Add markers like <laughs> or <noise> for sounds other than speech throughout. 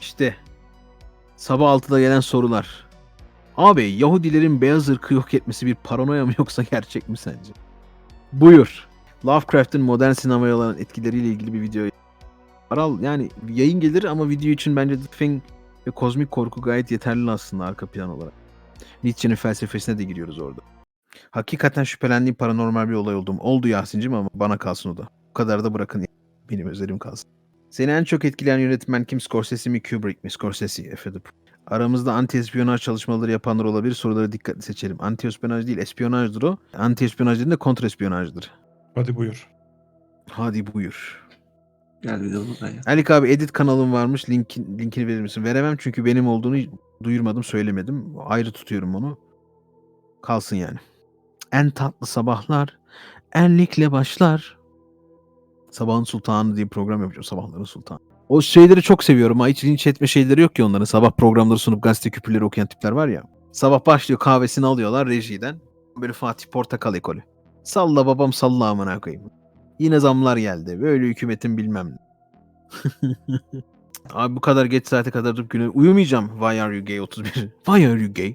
İşte sabah 6'da gelen sorular. Abi Yahudilerin beyaz ırkı yok etmesi bir paranoya mı yoksa gerçek mi sence? Buyur. Lovecraft'ın modern sinemaya olan etkileriyle ilgili bir video. Aral yani yayın gelir ama video için bence The Thing ve kozmik korku gayet yeterli aslında arka plan olarak. Nietzsche'nin felsefesine de giriyoruz orada. Hakikaten şüphelendiğim paranormal bir olay oldu mu? Oldu Yasin'cim ama bana kalsın o da. Bu kadar da bırakın benim özelim kalsın. Seni en çok etkileyen yönetmen kim? Scorsese mi Kubrick mi? Scorsese efendim. Aramızda anti espiyonaj çalışmaları yapanlar olabilir. Soruları dikkatli seçelim. Anti espiyonaj değil, espiyonajdır o. Anti espiyonaj değil de kontra espiyonajdır. Hadi buyur. Hadi buyur. Gel bir de ya. Alik abi edit kanalım varmış. Linkin, linkini verir misin? Veremem çünkü benim olduğunu duyurmadım, söylemedim. Ayrı tutuyorum onu. Kalsın yani. En tatlı sabahlar enlikle başlar. Sabahın Sultanı diye program yapacağım. Sabahların Sultanı. O şeyleri çok seviyorum. Ha. Hiç linç etme şeyleri yok ki onların. Sabah programları sunup gazete küpürleri okuyan tipler var ya. Sabah başlıyor kahvesini alıyorlar rejiden. Böyle Fatih Portakal ekolü. Salla babam salla amına koyayım. Yine zamlar geldi. Böyle hükümetin bilmem ne. <laughs> Abi bu kadar geç saate kadar durup güne uyumayacağım. Why are you gay 31? <laughs> Why are you gay?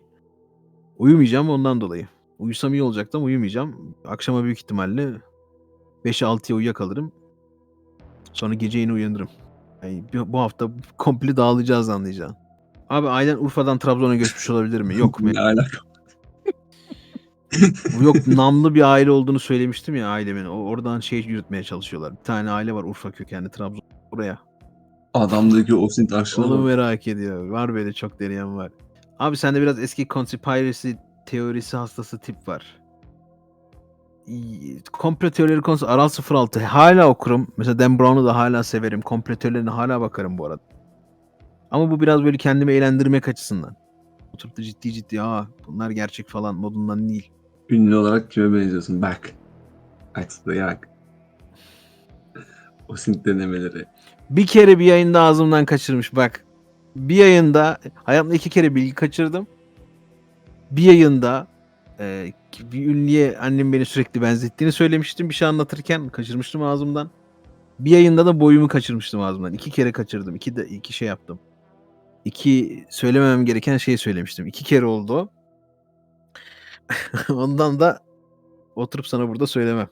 Uyumayacağım ondan dolayı. Uyusam iyi olacaktı ama uyumayacağım. Akşama büyük ihtimalle 5'e 6'ya uyuyakalırım. Sonra gece yine uyanırım. Yani bu hafta komple dağılacağız anlayacağın. Abi ailen Urfa'dan Trabzon'a göçmüş olabilir mi? Yok. <laughs> Ne alaka? Yok namlı bir aile olduğunu söylemiştim ya ailemin. Oradan şey yürütmeye çalışıyorlar. Bir tane aile var Urfa kökenli Trabzon. Buraya. Adamdaki o sint aşkına Onu merak ediyor. Var böyle çok deneyen var. Abi sende biraz eski conspiracy teorisi hastası tip var. Komplo teorileri konusu Aral 06 hala okurum. Mesela Dan Brown'u da hala severim. Komplo teorilerine hala bakarım bu arada. Ama bu biraz böyle kendimi eğlendirmek açısından. Oturup da ciddi ciddi aa bunlar gerçek falan modundan değil. Ünlü olarak kime benziyorsun? Bak. Aksıda bak. O sint denemeleri. Bir kere bir yayında ağzımdan kaçırmış bak. Bir yayında hayatımda iki kere bilgi kaçırdım. Bir yayında e, bir ünlüye annem beni sürekli benzettiğini söylemiştim bir şey anlatırken kaçırmıştım ağzımdan. Bir yayında da boyumu kaçırmıştım ağzımdan. İki kere kaçırdım. İki de iki şey yaptım. İki söylememem gereken şeyi söylemiştim. İki kere oldu. <laughs> Ondan da oturup sana burada söylemem.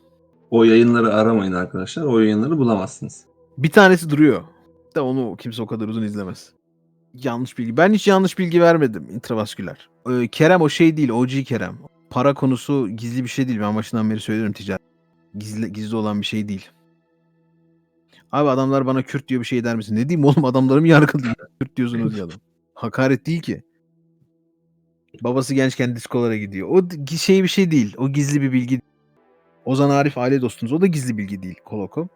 O yayınları aramayın arkadaşlar. O yayınları bulamazsınız. Bir tanesi duruyor. Da onu kimse o kadar uzun izlemez. Yanlış bilgi. Ben hiç yanlış bilgi vermedim intravasküler. Ee, Kerem o şey değil. OG Kerem. Para konusu gizli bir şey değil. Ben başından beri söylüyorum ticaret. Gizli, gizli olan bir şey değil. Abi adamlar bana Kürt diyor bir şey der misin? Ne diyeyim oğlum adamlarım yargılıyor. <laughs> Kürt diyorsunuz ya adam. Hakaret değil ki. Babası gençken diskolara gidiyor. O şey bir şey değil. O gizli bir bilgi. Ozan Arif aile dostunuz. O da gizli bilgi değil. Koloko.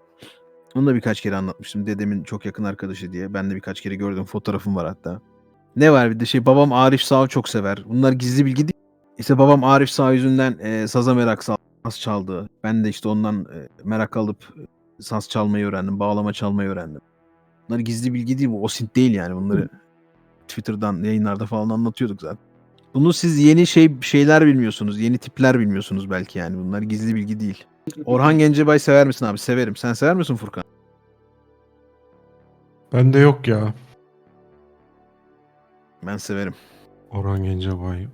Onu da birkaç kere anlatmıştım. Dedemin çok yakın arkadaşı diye. Ben de birkaç kere gördüm. Fotoğrafım var hatta. Ne var bir de şey babam Arif Sağ çok sever. Bunlar gizli bilgi değil. İşte babam Arif Sağ yüzünden e, saza merak saz çaldı. Ben de işte ondan e, merak alıp e, saz çalmayı öğrendim. Bağlama çalmayı öğrendim. Bunlar gizli bilgi değil. Bu osint değil yani. Bunları Twitter'dan yayınlarda falan anlatıyorduk zaten. Bunu siz yeni şey şeyler bilmiyorsunuz. Yeni tipler bilmiyorsunuz belki yani. Bunlar gizli bilgi değil. Orhan Gencebay sever misin abi? Severim. Sen sever misin Furkan? Bende yok ya. Ben severim. Orhan Gencebay.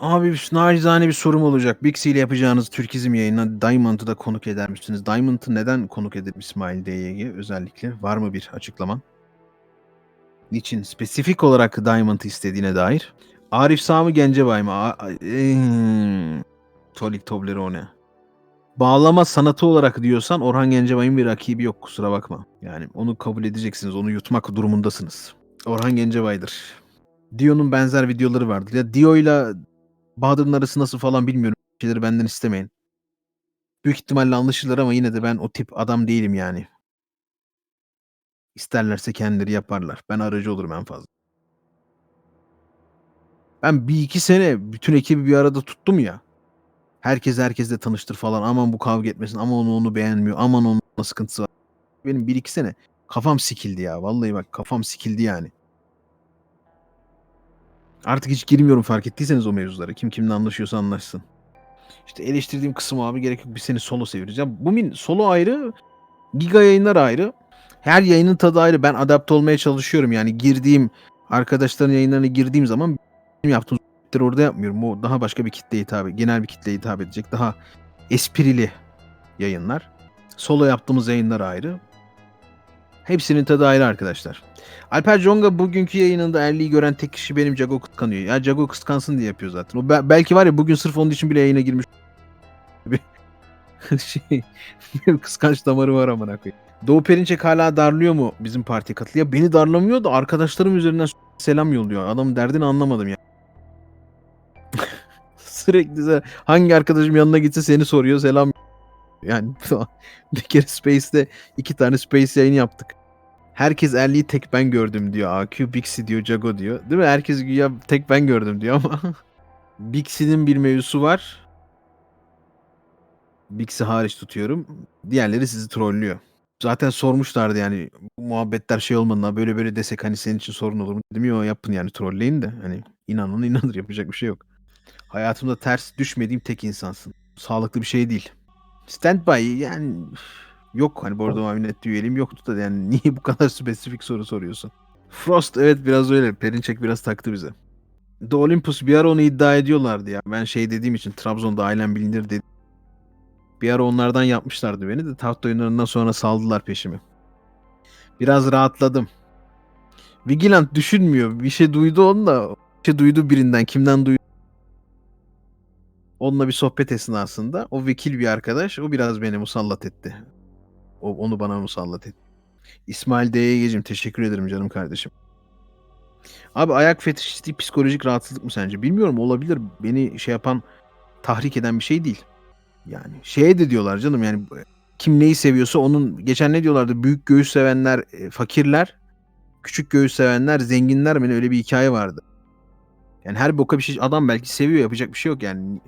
Abi şu nacizane bir sorum olacak. Bixi ile yapacağınız Türkizm yayınına Diamond'ı da konuk eder misiniz? Diamond'ı neden konuk ederim İsmail DYG özellikle? Var mı bir açıklaman? Niçin? Spesifik olarak Diamond'ı istediğine dair. Arif Sami Gencebay mı? A- a- eee, Tolik Toblerone. Bağlama sanatı olarak diyorsan Orhan Gencebay'ın bir rakibi yok kusura bakma. Yani onu kabul edeceksiniz. Onu yutmak durumundasınız. Orhan Gencebay'dır. Dio'nun benzer videoları vardı. Ya Dio'yla Bahadır'ın arası nasıl falan bilmiyorum. Şeyleri benden istemeyin. Büyük ihtimalle anlaşılır ama yine de ben o tip adam değilim yani. İsterlerse kendileri yaparlar. Ben aracı olurum en fazla. Ben bir iki sene bütün ekibi bir arada tuttum ya. Herkes herkesle tanıştır falan. Aman bu kavga etmesin. Aman onu onu beğenmiyor. Aman onun sıkıntısı var. Benim bir iki sene kafam sikildi ya. Vallahi bak kafam sikildi yani. Artık hiç girmiyorum fark ettiyseniz o mevzulara. Kim kimle anlaşıyorsa anlaşsın. İşte eleştirdiğim kısım abi gerek yok bir seni solo sevireceğim. Bu min solo ayrı, giga yayınlar ayrı. Her yayının tadı ayrı. Ben adapte olmaya çalışıyorum. Yani girdiğim arkadaşların yayınlarına girdiğim zaman benim yaptığım sohbetleri orada yapmıyorum. O daha başka bir kitleye hitap genel bir kitleye hitap edecek. Daha esprili yayınlar. Solo yaptığımız yayınlar ayrı. Hepsinin tadı ayrı arkadaşlar. Alper Jonga bugünkü yayınında Erli'yi gören tek kişi benim Jago kıskanıyor. Ya Jago kıskansın diye yapıyor zaten. O be- belki var ya bugün sırf onun için bile yayına girmiş. <laughs> Şey, kıskanç damarı var amına koyayım. Doğu Perinçek hala darlıyor mu bizim partiye katılıyor? Beni darlamıyor da arkadaşlarım üzerinden selam yolluyor. Adamın derdini anlamadım ya. Sürekli hangi arkadaşım yanına gitse seni soruyor selam. Yani <laughs> bir kere Space'te iki tane Space yayını yaptık. Herkes Erli'yi tek ben gördüm diyor. AQ, Bixi diyor, Jago diyor. Değil mi? Herkes güya tek ben gördüm diyor ama <laughs> Bixi'nin bir mevzusu var. Bixi hariç tutuyorum. Diğerleri sizi trollüyor. Zaten sormuşlardı yani bu muhabbetler şey olmadan böyle böyle desek hani senin için sorun olur mu? Dedim yo yapın yani trolleyin de hani inanın inanır yapacak bir şey yok. Hayatımda ters düşmediğim tek insansın. Sağlıklı bir şey değil. Standby yani yok hani Bordo Mavi Net üyeliğim yoktu da yani <laughs> niye bu kadar spesifik soru soruyorsun? Frost evet biraz öyle. Perinçek biraz taktı bize. The Olympus bir ara onu iddia ediyorlardı ya. Ben şey dediğim için Trabzon'da ailem bilinir dedim. Bir ara onlardan yapmışlardı beni de taht oyunlarından sonra saldılar peşimi. Biraz rahatladım. Vigilant düşünmüyor. Bir şey duydu onunla. Bir şey duydu birinden. Kimden duydu? Onunla bir sohbet esnasında o vekil bir arkadaş o biraz beni musallat etti. O, onu bana musallat etti. İsmail DYG'cim teşekkür ederim canım kardeşim. Abi ayak fetişistliği psikolojik rahatsızlık mı sence? Bilmiyorum olabilir. Beni şey yapan tahrik eden bir şey değil. Yani şeye de diyorlar canım yani kim neyi seviyorsa onun geçen ne diyorlardı büyük göğüs sevenler e, fakirler küçük göğüs sevenler zenginler mi öyle bir hikaye vardı. Yani her boka bir şey adam belki seviyor yapacak bir şey yok yani.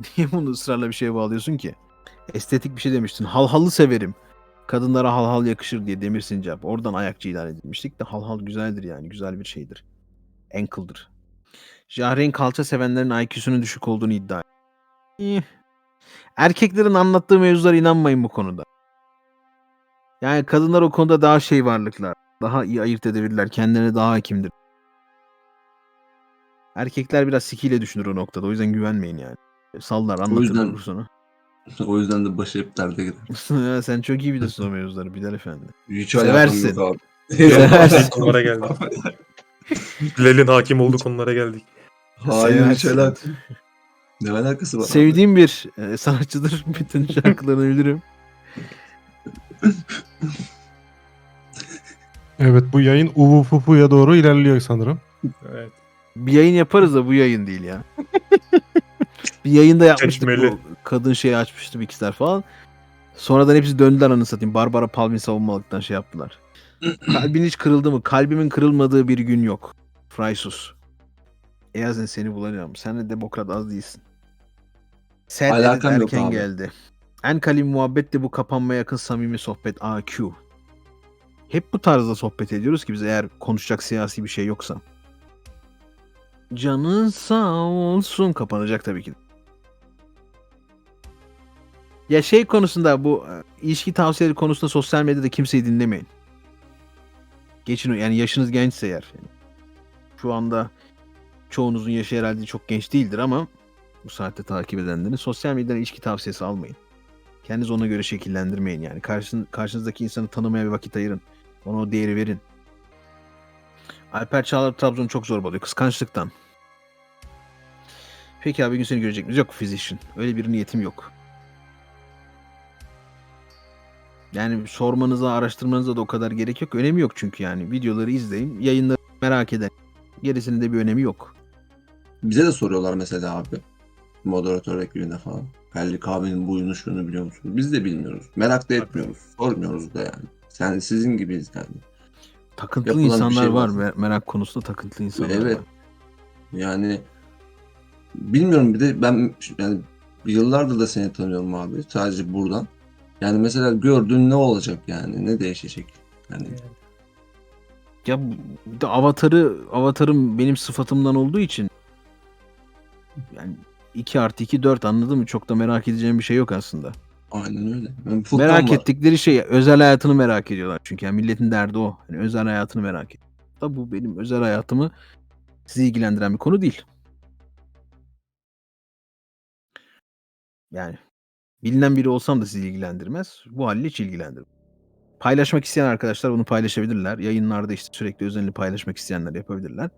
<laughs> Niye bunu ısrarla bir şeye bağlıyorsun ki? Estetik bir şey demiştin. Halhalı severim. Kadınlara halhal yakışır diye Demir Sincap. Oradan ayakçı ilan edilmiştik de halhal güzeldir yani. Güzel bir şeydir. Ankle'dır. Jahreyn kalça sevenlerin IQ'sunun düşük olduğunu iddia ediyor. Erkeklerin anlattığı mevzulara inanmayın bu konuda. Yani kadınlar o konuda daha şey varlıklar. Daha iyi ayırt edebilirler. Kendilerine daha hakimdir. Erkekler biraz sikiyle düşünür o noktada. O yüzden güvenmeyin yani. Sallar anlatır yüzden- durur sonra. <laughs> O yüzden de başı hep derde gider. <laughs> Sen çok iyi biliyorsun o mevzuları Bilal Efendi. Hiç Seversin. yok abi. <laughs> Seversin. konulara geldik. Bilal'in hakim olduğu konulara geldik. Hayır hiç. Ne alakası var? abi? Sevdiğim bir e, sanatçıdır. Bütün şarkılarını bilirim. Evet bu yayın uvu fufuya doğru ilerliyor sanırım. Evet. Bir yayın yaparız da bu yayın değil ya. Bir yayında yapmıştık Çekmeli. bu kadın şeyi açmıştı Mixler falan. Sonradan hepsi döndüler anı satayım. Barbara Palvin savunmalıktan şey yaptılar. <clears throat> Kalbin hiç kırıldı mı? Kalbimin kırılmadığı bir gün yok. Fraysus. Eyazen seni bulacağım. Sen de demokrat az değilsin. Sen Alakam yok erken abi. geldi. En kalim muhabbet de bu kapanmaya yakın samimi sohbet AQ. Hep bu tarzda sohbet ediyoruz ki biz eğer konuşacak siyasi bir şey yoksa. Canın sağ olsun kapanacak tabii ki. Ya şey konusunda bu e, ilişki tavsiyeleri konusunda sosyal medyada kimseyi dinlemeyin. Geçin yani yaşınız gençse eğer. Yani şu anda çoğunuzun yaşı herhalde çok genç değildir ama bu saatte takip edenlerin sosyal medyadan ilişki tavsiyesi almayın. Kendinizi ona göre şekillendirmeyin yani. Karşın, karşınızdaki insanı tanımaya bir vakit ayırın. Ona o değeri verin. Alper Çağlar Trabzon çok zorbalıyor. Kıskançlıktan. Peki abi gün seni görecek miyiz? Yok physician. Öyle bir niyetim yok. Yani sormanıza, araştırmanıza da o kadar gerek yok. Önemi yok çünkü yani. Videoları izleyin, yayınları merak eden. Gerisinin de bir önemi yok. Bize de soruyorlar mesela abi. Moderatör ekibine falan. Kelly kahvenin buyunu şunu biliyor musun? Biz de bilmiyoruz. Merak da etmiyoruz. Sormuyoruz da yani. Yani sizin gibiyiz yani. Takıntılı Yapılan insanlar şey var. var. mer- Merak konusunda takıntılı insanlar Evet. var. Yani bilmiyorum bir de ben yani yıllardır da seni tanıyorum abi. Sadece buradan. Yani mesela gördüğün ne olacak yani? Ne değişecek? Yani Ya bir de avatarı avatarım benim sıfatımdan olduğu için yani 2 artı 2 4 anladın mı? Çok da merak edeceğim bir şey yok aslında. Aynen öyle. Ben Furkan merak var. ettikleri şey özel hayatını merak ediyorlar çünkü yani milletin derdi o. Yani özel hayatını merak ediyor. Da bu benim özel hayatımı sizi ilgilendiren bir konu değil. Yani bilinen biri olsam da sizi ilgilendirmez. Bu haliyle hiç ilgilendirmez. Paylaşmak isteyen arkadaşlar bunu paylaşabilirler. Yayınlarda işte sürekli özelini paylaşmak isteyenler yapabilirler.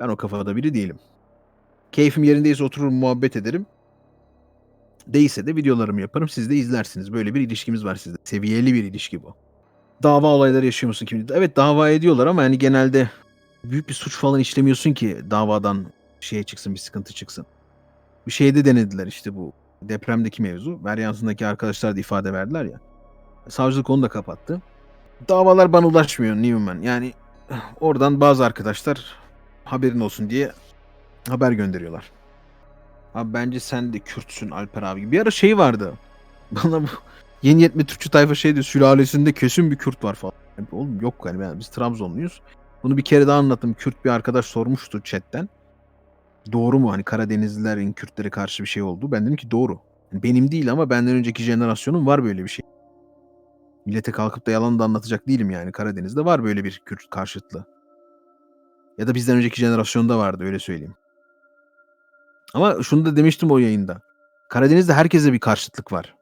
Ben o kafada biri değilim. Keyfim yerindeyse otururum muhabbet ederim. Değilse de videolarımı yaparım. Siz de izlersiniz. Böyle bir ilişkimiz var sizde. Seviyeli bir ilişki bu. Dava olayları yaşıyor musun kim? Evet dava ediyorlar ama yani genelde büyük bir suç falan işlemiyorsun ki davadan şeye çıksın bir sıkıntı çıksın. Bir şeyde denediler işte bu depremdeki mevzu. Meryansındaki arkadaşlar da ifade verdiler ya. Savcılık onu da kapattı. Davalar bana ulaşmıyor Newman. Yani oradan bazı arkadaşlar haberin olsun diye haber gönderiyorlar. Abi bence sen de Kürtsün Alper abi. Bir ara şey vardı. <laughs> Bana bu yeni yetme Türkçü tayfa şey diyor. Sülalesinde kesin bir Kürt var falan. Yani Oğlum yok yani biz Trabzonluyuz. Bunu bir kere daha anlattım. Kürt bir arkadaş sormuştu chatten. Doğru mu? Hani Karadenizlilerin Kürtlere karşı bir şey oldu. Ben dedim ki doğru. Yani benim değil ama benden önceki jenerasyonun var böyle bir şey. Millete kalkıp da yalan da anlatacak değilim yani. Karadeniz'de var böyle bir Kürt karşıtlığı. Ya da bizden önceki jenerasyonda vardı öyle söyleyeyim. Ama şunu da demiştim o yayında. Karadeniz'de herkese bir karşıtlık var.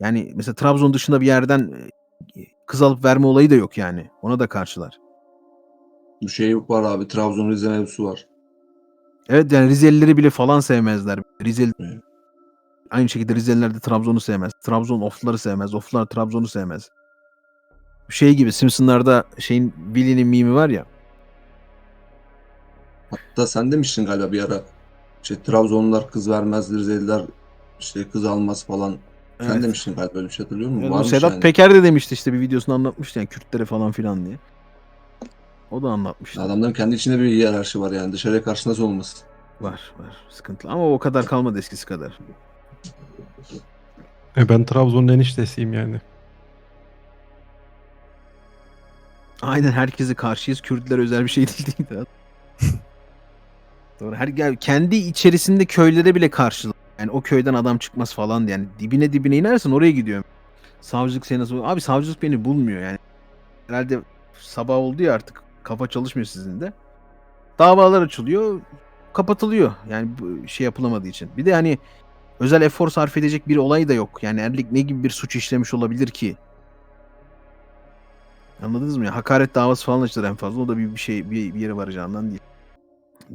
Yani mesela Trabzon dışında bir yerden e, kız alıp verme olayı da yok yani. Ona da karşılar. Bu şey var abi. Trabzon Rize mevzusu var. Evet yani Rizelileri bile falan sevmezler. Rizeli Evet. aynı şekilde Rizeliler de Trabzon'u sevmez. Trabzon Ofluları sevmez. Oflular Trabzon'u sevmez. Şey gibi Simpsonlarda şeyin Billy'nin mimi var ya. Hatta sen demiştin galiba bir ara. İşte Trabzonlular kız vermez, Rizeliler işte kız almaz falan. Sen Evet. demiştin galiba öyle bir şey hatırlıyor musun? Varmış Sedat yani. Peker de demişti işte bir videosunu anlatmıştı yani Kürtlere falan filan diye. O da anlatmıştı. Adamların kendi içinde bir hiyerarşi var yani. Dışarıya karşı nasıl olmasın? Var var sıkıntılı ama o kadar kalmadı eskisi kadar. E ben Trabzon'un eniştesiyim yani. Aynen herkese karşıyız. Kürtler özel bir şey değil değil mi? <laughs> Doğru. Her ya kendi içerisinde köylere bile karşılık. Yani o köyden adam çıkmaz falan diye. Yani dibine dibine inersen oraya gidiyorum. Savcılık seni nasıl... Abi savcılık beni bulmuyor yani. Herhalde sabah oldu ya artık. Kafa çalışmıyor sizin de. Davalar açılıyor. Kapatılıyor. Yani bu şey yapılamadığı için. Bir de hani özel efor sarf edecek bir olay da yok. Yani Erlik ne gibi bir suç işlemiş olabilir ki? Anladınız mı? Hakaret davası falan açılır en fazla. O da bir, bir şey bir, bir yere varacağından değil.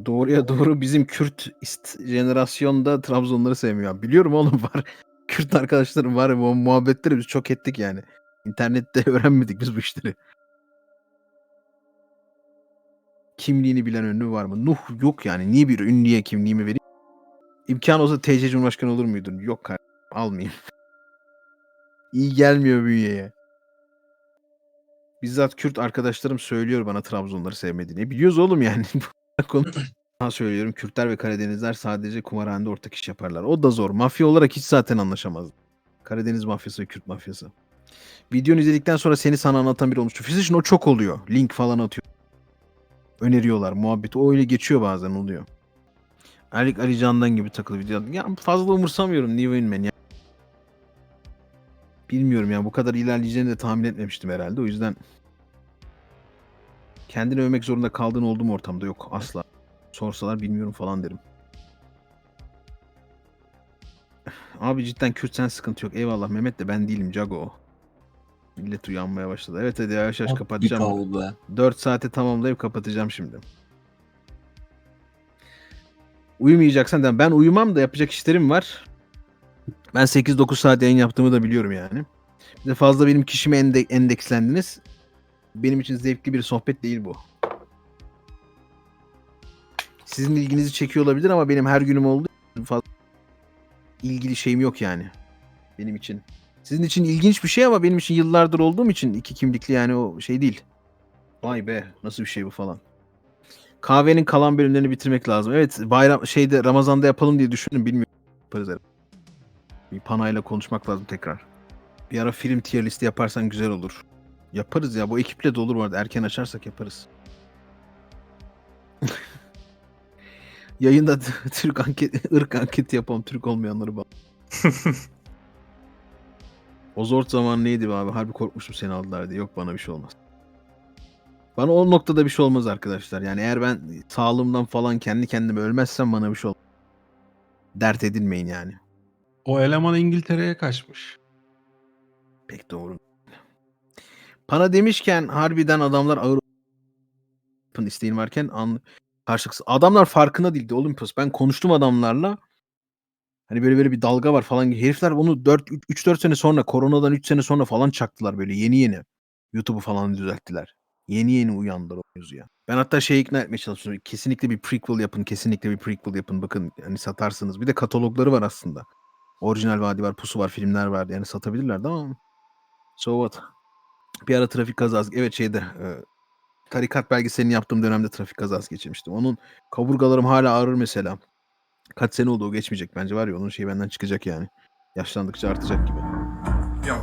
Doğruya doğru bizim Kürt ist jenerasyonda Trabzonları sevmiyor. Biliyorum oğlum var. <laughs> Kürt arkadaşlarım var. Bu muhabbetleri biz çok ettik yani. İnternette <laughs> öğrenmedik biz bu işleri. Kimliğini bilen ünlü var mı? Nuh yok yani. Niye bir ünlüye kimliğimi vereyim? İmkan olsa TC Cumhurbaşkanı olur muydun? Yok kardeşim. Almayayım. <laughs> İyi gelmiyor bünyeye. Bizzat Kürt arkadaşlarım söylüyor bana Trabzonları sevmediğini. Biliyoruz oğlum yani. <laughs> Söylüyorum Kürtler ve Karadenizler sadece kumarhanede ortak iş yaparlar. O da zor. Mafya olarak hiç zaten anlaşamaz. Karadeniz mafyası ve Kürt mafyası. Videonu izledikten sonra seni sana anlatan biri olmuştu. Physician o çok oluyor. Link falan atıyor. Öneriyorlar muhabbeti. O öyle geçiyor bazen oluyor. Erlik Ali Can'dan gibi takılı video. Ya fazla umursamıyorum New Man ya. Bilmiyorum ya bu kadar ilerleyeceğini de tahmin etmemiştim herhalde. O yüzden kendini övmek zorunda kaldığın oldu mu ortamda? Yok asla. Sorsalar bilmiyorum falan derim. Abi cidden Kürtsen sıkıntı yok. Eyvallah Mehmet de ben değilim Cago. Millet uyanmaya başladı. Evet hadi yavaş yavaş kapatacağım. kavul be. 4 saate tamamlayıp kapatacağım şimdi. Uyumayacaksan da ben uyumam da yapacak işlerim var. Ben 8-9 saat yayın yaptığımı da biliyorum yani. Bir de fazla benim kişime ende- endekslendiniz. Benim için zevkli bir sohbet değil bu. Sizin ilginizi çekiyor olabilir ama benim her günüm için fazla ilgili şeyim yok yani. Benim için. Sizin için ilginç bir şey ama benim için yıllardır olduğum için iki kimlikli yani o şey değil. Vay be nasıl bir şey bu falan. Kahvenin kalan bölümlerini bitirmek lazım. Evet bayram şeyde Ramazan'da yapalım diye düşündüm bilmiyorum. Yaparız. Bir panayla konuşmak lazım tekrar. Bir ara film tier listi yaparsan güzel olur. Yaparız ya bu ekiple de olur bu arada. Erken açarsak yaparız. <laughs> Yayında <laughs> Türk anket, ırk anketi yapalım. Türk olmayanları bak. <laughs> O zor zaman neydi be abi? Harbi korkmuştum seni aldılar diye. Yok bana bir şey olmaz. Bana o noktada bir şey olmaz arkadaşlar. Yani eğer ben sağlığımdan falan kendi kendime ölmezsem bana bir şey olmaz. Dert edinmeyin yani. O eleman İngiltere'ye kaçmış. Pek doğru. Pana demişken harbiden adamlar ağır yapın isteğin varken an karşılıksız. Adamlar farkında değildi Olympus. Ben konuştum adamlarla. Hani böyle böyle bir dalga var falan. Herifler onu 4 3 4 sene sonra koronadan 3 sene sonra falan çaktılar böyle yeni yeni. YouTube'u falan düzelttiler. Yeni yeni uyandılar o mevzuya. Ben hatta şey ikna etmeye çalışıyorum. Kesinlikle bir prequel yapın. Kesinlikle bir prequel yapın. Bakın hani satarsınız. Bir de katalogları var aslında. Orijinal Vadi var, Pusu var, filmler var. Yani satabilirlerdi ama So what? Bir ara trafik kazası. Evet şeyde e, tarikat belgeselini yaptığım dönemde trafik kazası geçirmiştim. Onun kaburgalarım hala ağrır mesela. Kaç sene oldu o geçmeyecek bence var ya onun şeyi benden çıkacak yani. Yaşlandıkça artacak gibi. Yo,